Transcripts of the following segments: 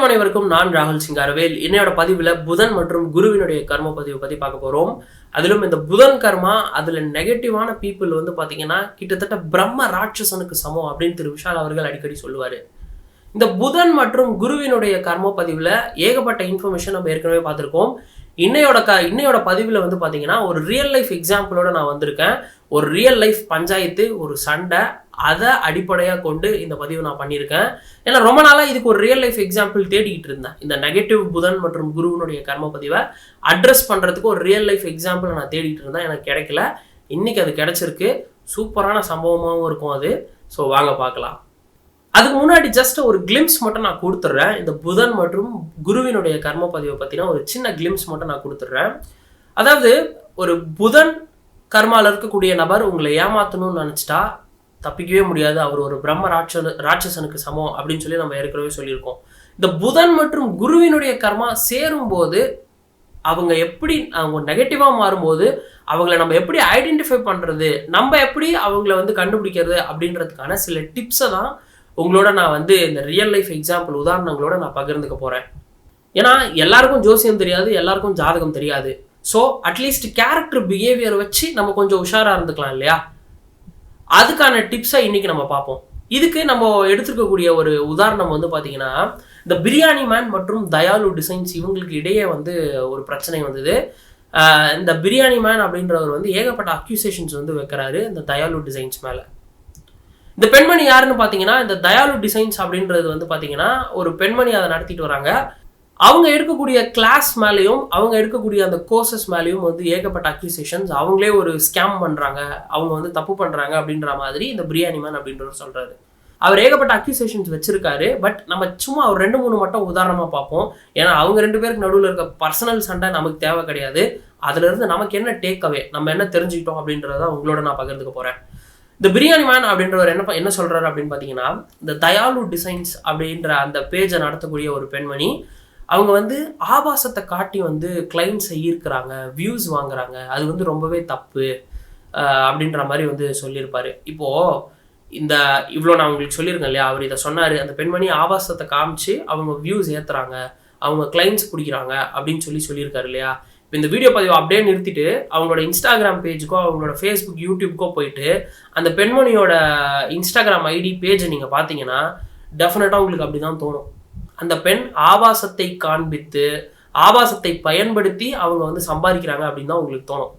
வணக்கம் அனைவருக்கும். நான் ராகுல் சிங்காரவேல். என்னோட பதிவில் புதன் மற்றும் குருவினுடைய கர்ம பதிவை பற்றி பார்க்க போகிறோம் அதிலும் இந்த புதன் கர்மா அதில் நெகட்டிவான பீப்புள் வந்து பார்த்தீங்கன்னா கிட்டத்தட்ட பிரம்ம ராட்சசனுக்கு சமம் அப்படின்னு திரு விஷால் அவர்கள் அடிக்கடி சொல்லுவார். இந்த புதன் மற்றும் குருவினுடைய கர்ம பதிவில் ஏகப்பட்ட இன்ஃபர்மேஷன் நம்ம ஏற்கனவே பார்த்துருக்கோம். இன்னையோட க இன்னையோட பதிவில் வந்து பார்த்தீங்கன்னா ஒரு ரியல் லைஃப் எக்ஸாம்பிளோட நான் வந்திருக்கேன். ஒரு ரியல் லைஃப் பஞ்சாயத்து ஒரு சண்டை அதை அடிப்படையாக கொண்டு இந்த பதிவு நான் பண்ணியிருக்கேன். ஏன்னா ரொம்ப நாளாக இதுக்கு ஒரு ரியல் லைஃப் எக்ஸாம்பிள் தேடிக்கிட்டு இருந்தேன். இந்த நெகட்டிவ் புதன் மற்றும் குருவினுடைய கர்ம பதிவை அட்ரஸ் பண்ணுறதுக்கு ஒரு ரியல் லைஃப் எக்ஸாம்பிள் நான் தேடிட்டு இருந்தேன். எனக்கு கிடைக்கல. இன்னைக்கு அது கிடைச்சிருக்கு. சூப்பரான சம்பவமாகவும் இருக்கும் அது. ஸோ வாங்க பார்க்கலாம். அதுக்கு முன்னாடி ஜஸ்ட் ஒரு கிளிம்ஸ் மட்டும் நான் கொடுத்துட்றேன். இந்த புதன் மற்றும் குருவினுடைய கர்ம பதிவை பற்றின ஒரு சின்ன கிளிம்ஸ் மட்டும் நான் கொடுத்துட்றேன். அதாவது ஒரு புதன் கர்மாவில் இருக்கக்கூடிய நபர் உங்களை ஏமாற்றணும்னு நினச்சிட்டா தப்பிக்கவே முடியாது. அவர் ஒரு பிரம்ம ராட்ச ராட்சசனுக்கு சமம் அப்படின்னு சொல்லி நம்ம ஏற்கனவே சொல்லியிருக்கோம். இந்த புதன் மற்றும் குருவினுடைய கர்மா சேரும்போது அவங்க எப்படி அவங்க நெகட்டிவாக மாறும்போது அவங்கள நம்ம எப்படி ஐடென்டிஃபை பண்ணுறது நம்ம எப்படி அவங்கள வந்து கண்டுபிடிக்கிறது அப்படின்றதுக்கான சில டிப்ஸை தான் உங்களோட நான் வந்து இந்த ரியல் லைஃப் எக்ஸாம்பிள் உதாரணங்களோட நான் பகிர்ந்துக்க போகிறேன் ஏன்னா எல்லாருக்கும் ஜோசியம் தெரியாது எல்லாருக்கும் ஜாதகம் தெரியாது. ஸோ அட்லீஸ்ட் கேரக்டர் பிஹேவியர் வச்சு நம்ம கொஞ்சம் உஷாராக இருந்துக்கலாம் இல்லையா? அதுக்கான டிப்ஸை இன்னைக்கு நம்ம பார்ப்போம். இதுக்கு நம்ம எடுத்துருக்கக்கூடிய ஒரு உதாரணம் வந்து பார்த்தீங்கன்னா இந்த பிரியாணி மேன் மற்றும் தயாலு டிசைன்ஸ் இவங்களுக்கு இடையே வந்து ஒரு பிரச்சனை வந்தது. இந்த பிரியாணி மேன் அப்படின்றவர் வந்து ஏகப்பட்ட அக்யூசேஷன்ஸ் வந்து வைக்கிறாரு இந்த தயாலு டிசைன்ஸ் மேலே. இந்த பெண்மணி யாருன்னு பார்த்தீங்கன்னா இந்த தயாலு டிசைன்ஸ் அப்படின்றது வந்து பார்த்தீங்கன்னா ஒரு பெண்மணி அதை நடத்திட்டு வராங்க. அவங்க எடுக்கக்கூடிய கிளாஸ் மேலேயும் அவங்க எடுக்கக்கூடிய அந்த கோர்சஸ் மேலேயும் வந்து ஏகப்பட்ட அக்யூசேஷன்ஸ் அவங்களே ஒரு ஸ்கேம் பண்ணுறாங்க அவங்க வந்து தப்பு பண்ணுறாங்க அப்படின்ற மாதிரி இந்த பிரியாணி மேன் அப்படின்றவர் சொல்கிறாரு அவர் ஏகப்பட்ட அக்யூசேஷன்ஸ் வச்சிருக்காரு பட் நம்ம சும்மா ஒரு ரெண்டு மூணு மட்டும் உதாரணமாக பார்ப்போம். ஏன்னா அவங்க ரெண்டு பேருக்கு நடுவில் இருக்க பர்சனல் சண்டை நமக்கு தேவை கிடையாது. அதுலேருந்து நமக்கு என்ன டேக் அவே நம்ம என்ன தெரிஞ்சுக்கிட்டோம் அப்படின்றத உங்களோட நான் பகிர்ந்துக்க போகிறேன் இந்த பிரியாணி மேன் அப்படின்றவர் என்ன என்ன சொல்றாரு அப்படின்னு பார்த்தீங்கன்னா இந்த தயாலு டிசைன்ஸ் அப்படின்ற அந்த பேஜை நடத்தக்கூடிய ஒரு பெண்மணி அவங்க வந்து ஆபாசத்தை காட்டி வந்து கிளைண்ட்ஸை ஈர்க்கிறாங்க வியூஸ் வாங்குறாங்க. அது வந்து ரொம்பவே தப்பு அப்படின்ற மாதிரி வந்து சொல்லியிருப்பாரு. இப்போ இந்த இவ்வளோ நான் உங்களுக்கு சொல்லியிருக்கேன் இல்லையா? அவர் இதை சொன்னார். அந்த பெண்மணி ஆபாசத்தை காமிச்சு அவங்க வியூஸ் ஏற்றுறாங்க அவங்க கிளைண்ட்ஸ் பிடிக்கிறாங்க அப்படின்னு சொல்லி சொல்லியிருக்காரு இல்லையா? இப்போ இந்த வீடியோ பதிவு அப்படியே நிறுத்திட்டு அவங்களோட இன்ஸ்டாகிராம் பேஜுக்கோ அவங்களோட ஃபேஸ்புக் யூடியூப்க்கோ போயிட்டு அந்த பெண்மணியோட இன்ஸ்டாகிராம் ஐடி பேஜை நீங்கள் பார்த்தீங்கன்னா டெஃபினட்டாக உங்களுக்கு அப்படி தான் தோணும். அந்த பெண் ஆபாசத்தை காண்பித்து ஆபாசத்தை பயன்படுத்தி அவங்க வந்து சம்பாதிக்கிறாங்க அப்படின்னு தான் உங்களுக்கு தோணும்.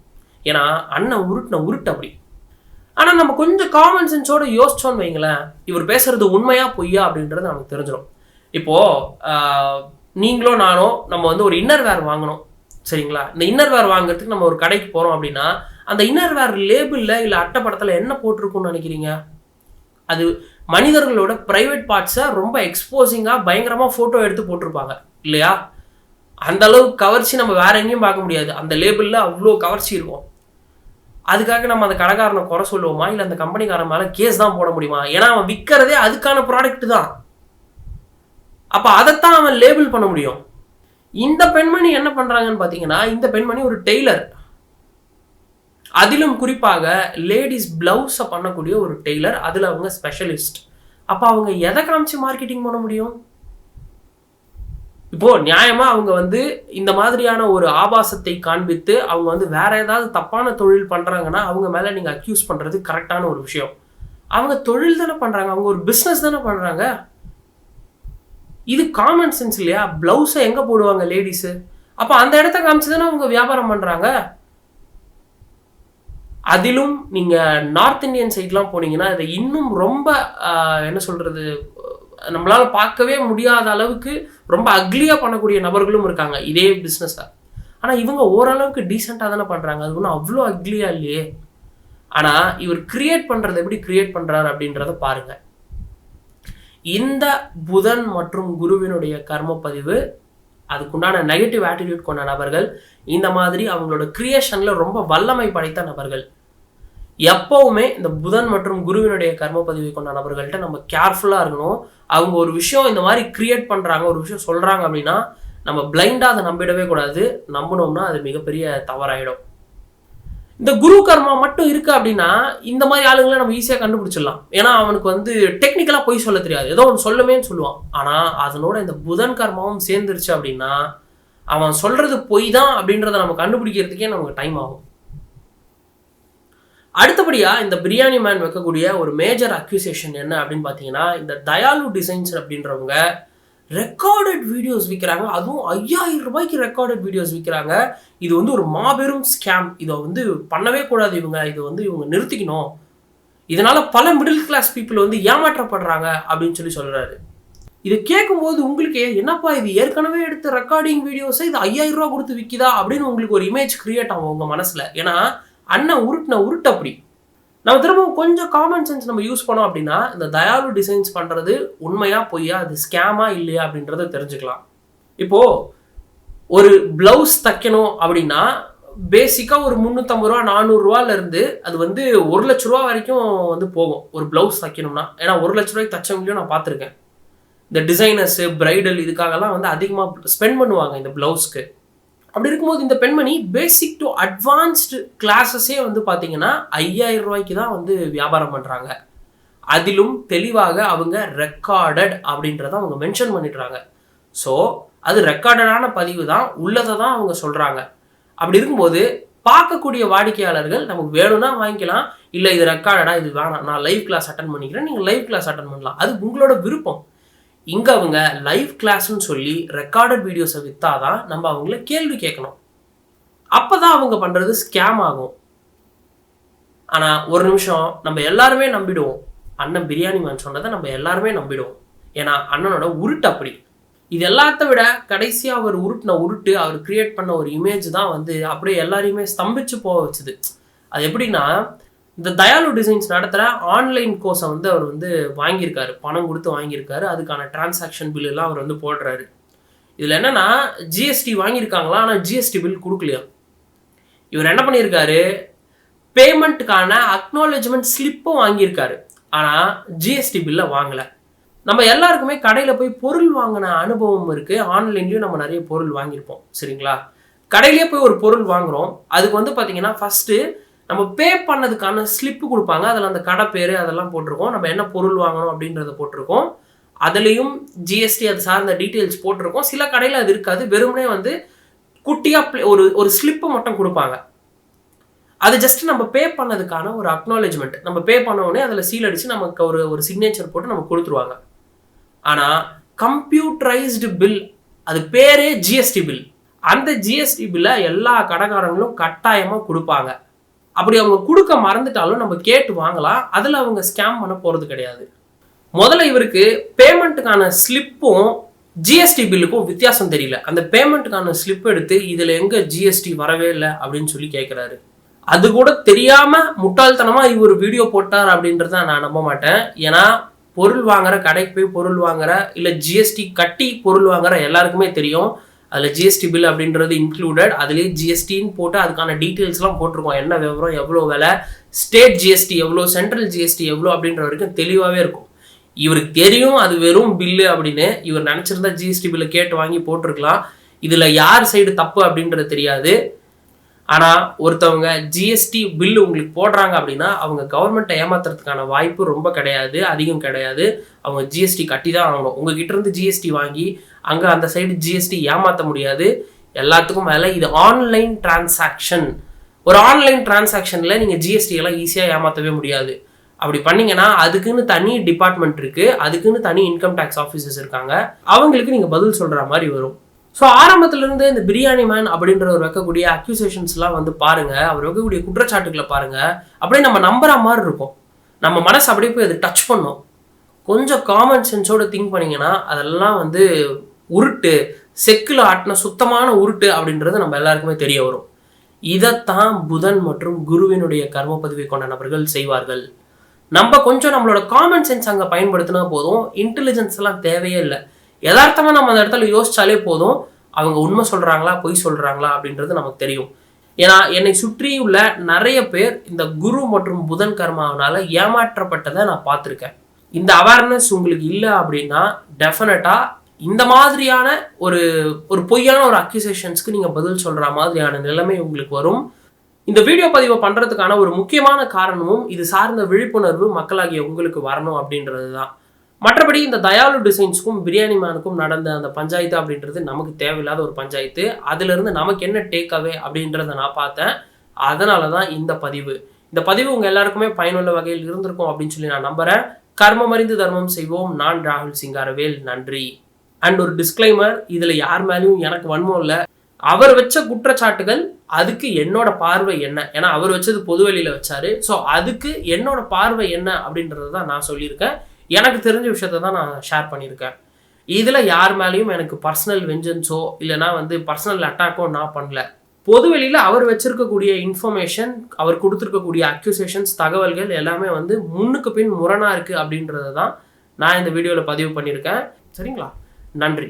ஏன்னா அண்ணன் உருட்டின உருட்டு அப்படி. ஆனால் நம்ம கொஞ்சம் காமன் சென்ஸோட யோசிச்சோன்னு வைங்களேன் இவர் பேசுறது உண்மையா பொய்யா அப்படின்றது நமக்கு தெரிஞ்சிடும் இப்போ நீங்களோ நானோ நம்ம வந்து ஒரு இன்னர் வேர் வாங்கணும். சரிங்களா? இந்த இன்னர் வேர் வாங்குறதுக்கு நம்ம ஒரு கடைக்கு போகிறோம் அப்படின்னா அந்த இன்னர் வேர் லேபிளில் இல்லை அட்டைப்படத்தில் என்ன போட்டிருக்கும்னு நினைக்கிறீங்க? அது மனிதர்களோட ப்ரைவேட் பார்ட்ஸை ரொம்ப எக்ஸ்போசிங்காக பயங்கரமாக ஃபோட்டோ எடுத்து போட்டிருப்பாங்க. இல்லையா? அந்த அளவுக்கு கவர்ச்சி நம்ம வேற எங்கேயும் பார்க்க முடியாது. அந்த லேபிளில் அவ்வளோ கவர்ச்சி இருக்கும். அதுக்காக நம்ம அந்த கடைக்காரனை குறை சொல்லுவோமா? இல்லை அந்த கம்பெனிக்காரன் மேலே கேஸ் தான் போட முடியுமா? ஏன்னா அவன் விற்கிறதே அதுக்கான ப்ராடக்ட் தான். அப்போ அதைத்தான் அவன் லேபிள் பண்ண முடியும். இந்த பெண்மணி என்ன பண்ணுறாங்கன்னு பார்த்தீங்கன்னா இந்த பெண்மணி ஒரு டெய்லர் அதிலும் குறிப்பாக லேடிஸ் பிளவுஸை பண்ணக்கூடிய ஒரு டெய்லர் அதில் அவங்க ஸ்பெஷலிஸ்ட் அப்போ அவங்க எதை காமிச்சு மார்க்கெட்டிங் பண்ண முடியும்? இப்போ நியாயமா அவங்க வந்து இந்த மாதிரியான ஒரு ஆபாசத்தை காண்பித்து அவங்க வந்து வேற ஏதாவது தப்பான தொழில் பண்றாங்கன்னா அவங்க மேல நீங்க அக்யூஸ் பண்றது கரெக்டான ஒரு விஷயம். அவங்க தொழில் தானே பண்றாங்க அவங்க ஒரு பிஸ்னஸ் தானே பண்றாங்க. இது காமன் சென்ஸ் இல்லையா? பிளவுஸை எங்க போடுவாங்க லேடிஸு அப்போ அந்த இடத்த காமிச்சு தானே அவங்க வியாபாரம் பண்றாங்க? அதிலும் நீங்கள் நார்த் இந்தியன் சைட்லாம் போனீங்கன்னா இதை இன்னும் ரொம்ப என்ன சொல்கிறது நம்மளால் பார்க்கவே முடியாத அளவுக்கு ரொம்ப அக்லியாக பண்ணக்கூடிய நபர்களும் இருக்காங்க இதே பிஸ்னஸை ஆனால் இவங்க ஓரளவுக்கு டீசெண்டாக தானே பண்ணுறாங்க அது ஒன்றும் அவ்வளோ அக்லியாக இல்லையே. ஆனால் இவர் கிரியேட் பண்றது எப்படி கிரியேட் பண்ணுறாரு அப்படின்றத பாருங்கள் இந்த புதன் மற்றும் குருவினுடைய கர்ம பதிவு அதுக்குண்டான நெகட்டிவ் ஆட்டிடியூட் கொண்ட நபர்கள் இந்த மாதிரி அவங்களோட கிரியேஷனில் ரொம்ப வல்லமை படைத்த நபர்கள். எப்போவுமே இந்த புதன் மற்றும் குருவினுடைய கர்ம பதிவை கொண்ட நபர்கள்ட்ட நம்ம கேர்ஃபுல்லாக இருக்கணும். அவங்க ஒரு விஷயம் இந்த மாதிரி கிரியேட் பண்ணுறாங்க ஒரு விஷயம் சொல்கிறாங்க அப்படின்னா நம்ம பிளைண்டாக அதை நம்பிடவே கூடாது. நம்பினோம்னா அது மிகப்பெரிய தவறாயிடும். இந்த குரு கர்மா மட்டும் இருக்கு அப்படின்னா இந்த மாதிரி ஆளுங்களை நம்ம ஈஸியாக கண்டுபிடிச்சிடலாம். ஏன்னா அவனுக்கு வந்து டெக்னிக்கலாக போய் சொல்ல தெரியாது. ஏதோ ஒன்று சொல்லவேன்னு சொல்லுவான். ஆனால் அதனோட இந்த புதன் கர்மாவும் சேர்ந்துருச்சு அப்படின்னா அவன் சொல்கிறது பொய் தான் அப்படின்றத நம்ம கண்டுபிடிக்கிறதுக்கே நமக்கு டைம் ஆகும். அடுத்தபடியாக இந்த பிரியாணி மேன் வைக்கக்கூடிய ஒரு மேஜர் அக்யூசேஷன் என்ன அப்படின்னு பார்த்தீங்கன்னா இந்த தயாலு டிசைன்ஸ் அப்படின்றவங்க ரெக்கார்டட் வீடியோஸ் விற்கிறாங்க அதுவும் ஐயாயிரம் ரூபாய்க்கு ரெக்கார்டட் வீடியோஸ் விற்கிறாங்க இது வந்து ஒரு மாபெரும் ஸ்கேம் இதை வந்து பண்ணவே கூடாது இவங்க. இதை வந்து இவங்க நிறுத்திக்கணும். இதனால் பல மிடில் கிளாஸ் பீப்புள் வந்து ஏமாற்றப்படுறாங்க அப்படின்னு சொல்லி சொல்கிறாரு இதை கேட்கும்போது உங்களுக்கு என்னப்பா இது ஏற்கனவே எடுத்த ரெக்கார்டிங் வீடியோஸை இது ஐயாயிரம் ரூபா கொடுத்து விற்கிதா அப்படின்னு உங்களுக்கு ஒரு இமேஜ் கிரியேட் ஆகும் உங்கள் மனசில். ஏன்னா அண்ணன் உருட்டின உருட்டு அப்படி. நம்ம திரும்பவும் கொஞ்சம் காமன் சென்ஸ் நம்ம யூஸ் பண்ணோம் அப்படின்னா இந்த தயாலு டிசைன்ஸ் பண்ணுறது உண்மையா பொய்யா அது ஸ்கேமா இல்லையா அப்படின்றத தெரிஞ்சுக்கலாம். இப்போ ஒரு பிளவுஸ் தைக்கணும் அப்படின்னா பேசிக்காக ஒரு முந்நூற்றம்பது ரூபா நானூறுரூவால இருந்து அது வந்து ஒரு லட்ச ரூபா வரைக்கும் வந்து போகும். ஒரு பிளவுஸ் தைக்கணும்னா. ஏன்னா ஒரு லட்ச ரூபாய்க்கு தச்சவங்களையும் நான் பார்த்துருக்கேன். இந்த டிசைனர்ஸு பிரைடல் இதுக்காகலாம் வந்து அதிகமாக ஸ்பெண்ட் பண்ணுவாங்க இந்த பிளவுஸ்க்கு அப்படி இருக்கும்போது இந்த பெண்மணி பேசிக் டு அட்வான்ஸ்டு கிளாஸஸே வந்து பார்த்தீங்கன்னா ஐயாயிரம் ரூபாய்க்கு தான் வந்து வியாபாரம் பண்ணுறாங்க அதிலும் தெளிவாக அவங்க ரெக்கார்டட் அப்படின்றத அவங்க மென்ஷன் பண்ணிடுறாங்க. ஸோ அது ரெக்கார்டடான பதிவு தான் உள்ளதை தான் அவங்க சொல்கிறாங்க அப்படி இருக்கும்போது பார்க்கக்கூடிய வாடிக்கையாளர்கள் நமக்கு வேணும்னா வாங்கிக்கலாம் இல்லை இது ரெக்கார்டடா இது வேணாம் நான் லைவ் கிளாஸ் அட்டன் பண்ணிக்கிறேன் நீங்கள் லைவ் கிளாஸ் அட்டன் பண்ணலாம். அது உங்களோட விருப்பம். இங்கே அவங்க லைவ் கிளாஸ்னு சொல்லி ரெக்கார்டட் வீடியோஸை வித்தாதான் நம்ம அவங்கள கேள்வி கேட்கணும். அப்போ தான் அவங்க பண்ணுறது ஸ்கேம் ஆகும். ஆனால் ஒரு நிமிஷம் நம்ம எல்லாருமே நம்பிடுவோம். அண்ணன் பிரியாணி மேன் சொன்னதை நம்ம எல்லாருமே நம்பிடுவோம். ஏன்னா அண்ணனோட உருட்டு அப்படி. இது எல்லாத்த விட கடைசியாக அவர் உருட்டின உருட்டு அவர் கிரியேட் பண்ண ஒரு இமேஜ் தான் வந்து அப்படியே எல்லாரையுமே ஸ்தம்பிச்சு போக வச்சுது. அது எப்படின்னா இந்த தயாலு டிசைன்ஸ் நடத்துகிற ஆன்லைன் கோர்ஸை வந்து அவர் வந்து வாங்கியிருக்காரு. பணம் கொடுத்து வாங்கியிருக்காரு. அதுக்கான டிரான்சாக்ஷன் பில்லுலாம் அவர் வந்து போடுறாரு. இதில் என்னன்னா ஜிஎஸ்டி வாங்கியிருக்காங்களா? ஆனால் ஜிஎஸ்டி பில் கொடுக்கலையா? இவர் என்ன பண்ணியிருக்காரு? பேமெண்ட்டுக்கான அக்னாலஜ்மெண்ட் ஸ்லிப்பும் வாங்கியிருக்காரு. ஆனால் ஜிஎஸ்டி பில்லை வாங்கலை. நம்ம எல்லாருக்குமே கடையில் போய் பொருள் வாங்கின அனுபவம் இருக்குது ஆன்லைன்லேயும் நம்ம நிறைய பொருள் வாங்கியிருப்போம். சரிங்களா? கடையிலே போய் ஒரு பொருள் வாங்குறோம். அதுக்கு வந்து பார்த்தீங்கன்னா ஃபஸ்ட்டு நம்ம பே பண்ணதுக்கான ஸ்லிப்பு கொடுப்பாங்க. அதில் அந்த கடை பேர் அதெல்லாம் போட்டிருக்கோம். நம்ம என்ன பொருள் வாங்கணும் அப்படின்றத போட்டிருக்கோம். அதுலேயும் ஜிஎஸ்டி அது சார்ந்த டீட்டெயில்ஸ் போட்டிருக்கோம். சில கடையில் அது இருக்காது. வெறுமனே வந்து குட்டியாக ஒரு ஒரு ஸ்லிப்பை மட்டும் கொடுப்பாங்க. அது ஜஸ்ட் நம்ம பே பண்ணதுக்கான ஒரு அக்னாலேஜ்மெண்ட் நம்ம பே பண்ண உடனே அதில் சீல் அடித்து நமக்கு ஒரு ஒரு சிக்னேச்சர் போட்டு நமக்கு கொடுத்துருவாங்க. ஆனால் கம்ப்யூட்டரைஸ்டு பில் அது பேரே ஜிஎஸ்டி பில் அந்த ஜிஎஸ்டி பில்லை எல்லா கடைக்காரங்களும் கட்டாயமாக கொடுப்பாங்க. அப்படி அவங்க கொடுக்க மறந்துட்டாலும் நம்ம கேட்டு வாங்கலாம். அதில் அவங்க ஸ்கேம் பண்ண போகிறது கிடையாது. முதல்ல இவருக்கு பேமெண்ட்டுக்கான ஸ்லிப்பும் ஜிஎஸ்டி பில்லுக்கும் வித்தியாசம் தெரியல. அந்த பேமெண்ட்டுக்கான ஸ்லிப் எடுத்து இதில் எங்கே ஜிஎஸ்டி வரவே இல்லை? அப்படின்னு சொல்லி கேட்குறாரு அது கூட தெரியாமல் முட்டாள்தனமாக இவர் வீடியோ போட்டார் அப்படின்றத நான் நம்ப மாட்டேன். ஏன்னா பொருள் வாங்குற கடைக்கு போய் பொருள் வாங்குற இல்லை ஜிஎஸ்டி கட்டி பொருள் வாங்குற எல்லாருக்குமே தெரியும். அதில் ஜிஎஸ்டி பில் அப்படின்றது இன்க்ளூடட் அதுலேயே ஜிஎஸ்டின்னு போட்டு அதுக்கான டீட்டெயில்ஸ்லாம் போட்டிருக்கோம். என்ன விவரம் எவ்வளோ விலை ஸ்டேட் ஜிஎஸ்டி எவ்வளோ சென்ட்ரல் ஜிஎஸ்டி எவ்வளோ அப்படின்ற வரைக்கும் தெளிவாகவே இருக்கும். இவருக்கு தெரியும் அது வெறும் பில்லு அப்படின்னு. இவர் நினச்சிருந்தா ஜிஎஸ்டி பில்லை கேட்டு வாங்கி போட்டிருக்கலாம். இதில் யார் சைடு தப்பு அப்படின்றது தெரியாது. ஆனால் ஒருத்தவங்க ஜிஎஸ்டி பில் உங்களுக்கு போடுறாங்க அப்படின்னா அவங்க கவர்மெண்ட்டை ஏமாத்துறதுக்கான வாய்ப்பு ரொம்ப கிடையாது அதிகம் கிடையாது. அவங்க ஜிஎஸ்டி கட்டி தான் ஆகணும். உங்ககிட்ட இருந்து ஜிஎஸ்டி வாங்கி அங்கே அந்த சைடு ஜிஎஸ்டி ஏமாற்ற முடியாது. எல்லாத்துக்கும் மேலே இது ஆன்லைன் டிரான்சாக்ஷன் ஒரு ஆன்லைன் டிரான்சாக்ஷனில் நீங்கள் ஜிஎஸ்டி எல்லாம் ஈஸியாக ஏமாற்றவே முடியாது. அப்படி பண்ணீங்கன்னா அதுக்குன்னு தனி டிபார்ட்மெண்ட் இருக்குது அதுக்குன்னு தனி இன்கம் டேக்ஸ் ஆஃபீஸர்ஸ் இருக்காங்க. அவங்களுக்கு நீங்கள் பதில் சொல்கிற மாதிரி வரும். ஸோ ஆரம்பத்துல இருந்து இந்த பிரியாணி மேன் அப்படின்றவர் வைக்கக்கூடிய அக்யூசேஷன்ஸ்லாம் வந்து பாருங்கள் அவர் வைக்கக்கூடிய குற்றச்சாட்டுகளை பாருங்கள் அப்படியே நம்ம நம்புற மாதிரி இருக்கும். நம்ம மனசு அப்படியே போய் அது டச் பண்ணும். கொஞ்சம் காமன் சென்ஸோட திங்க் பண்ணிங்கன்னா அதெல்லாம் வந்து உருட்டு செக்கில் ஆட்டின சுத்தமான உருட்டு அப்படின்றது நம்ம எல்லாருக்குமே தெரிய வரும். இதைத்தான் புதன் மற்றும் குருவினுடைய கர்ம பதவி கொண்ட நபர்கள் செய்வார்கள். நம்ம கொஞ்சம் நம்மளோட காமன் சென்ஸ் அங்கே பயன்படுத்தினா போதும். இன்டெலிஜென்ஸ் எல்லாம் தேவையே இல்லை. யதார்த்தமாக நம்ம அந்த இடத்துல யோசிச்சாலே போதும். அவங்க உண்மை சொல்கிறாங்களா பொய் சொல்கிறாங்களா அப்படின்றது நமக்கு தெரியும். ஏன்னா என்னை சுற்றி உள்ள நிறைய பேர் இந்த குரு மற்றும் புதன் கர்மாவனால ஏமாற்றப்பட்டதை நான் பார்த்துருக்கேன். இந்த அவேர்னஸ் உங்களுக்கு இல்லை அப்படின்னா டெஃபினட்டாக இந்த மாதிரியான ஒரு ஒரு பொய்யான ஒரு அக்யூசேஷன்ஸ்க்கு நீங்கள் பதில் சொல்கிற மாதிரியான நிலைமை உங்களுக்கு வரும். இந்த வீடியோ பதிவை பண்ணுறதுக்கான ஒரு முக்கியமான காரணமும் இது சார்ந்த விழிப்புணர்வு மக்களாகிய உங்களுக்கு வரணும் அப்படின்றது தான் மற்றபடி இந்த தயாலு டிசைன்ஸுக்கும் பிரியாணி மேனுக்கும் நடந்த அந்த பஞ்சாயத்து அப்படின்றது நமக்கு தேவையில்லாத ஒரு பஞ்சாயத்து. அதுலருந்து நமக்கு என்ன டேக் அவே அப்படின்றத நான் பார்த்தேன். அதனால தான் இந்த பதிவு. இந்த பதிவு உங்கள் எல்லாருக்குமே பயனுள்ள வகையில் இருந்திருக்கும் அப்படின்னு சொல்லி நான் நம்புறேன். கர்மம் அறிந்து தர்மம் செய்வோம். நான் ராகுல் சிங்காரவேல். நன்றி. அண்ட் ஒரு டிஸ்க்ளைமர் இதில் யார் மேலேயும் எனக்கு வன்மம் இல்லை. அவர் வச்ச குற்றச்சாட்டுகள் அதுக்கு என்னோட பார்வை என்ன? ஏன்னா அவர் வச்சது பொதுவெளியில் வச்சாரு. ஸோ அதுக்கு என்னோட பார்வை என்ன அப்படின்றது தான் நான் சொல்லியிருக்கேன். எனக்கு தெரிஞ்ச விஷயத்த தான் நான் ஷேர் பண்ணியிருக்கேன். இதில் யார் மேலேயும் எனக்கு பர்சனல் வெஞ்சன்ஸோ இல்லைனா வந்து பர்சனல் அட்டாக்கோ நான் பண்ணல. பொதுவெளியில் அவர் வச்சிருக்கக்கூடிய இன்ஃபர்மேஷன் அவர் கொடுத்துருக்கக்கூடிய அக்யூசேஷன்ஸ் தகவல்கள் எல்லாமே வந்து முன்னுக்கு பின் முரணாக இருக்குது அப்படின்றத தான் நான் இந்த வீடியோவில் பதிவு பண்ணியிருக்கேன். சரிங்களா? நன்றி.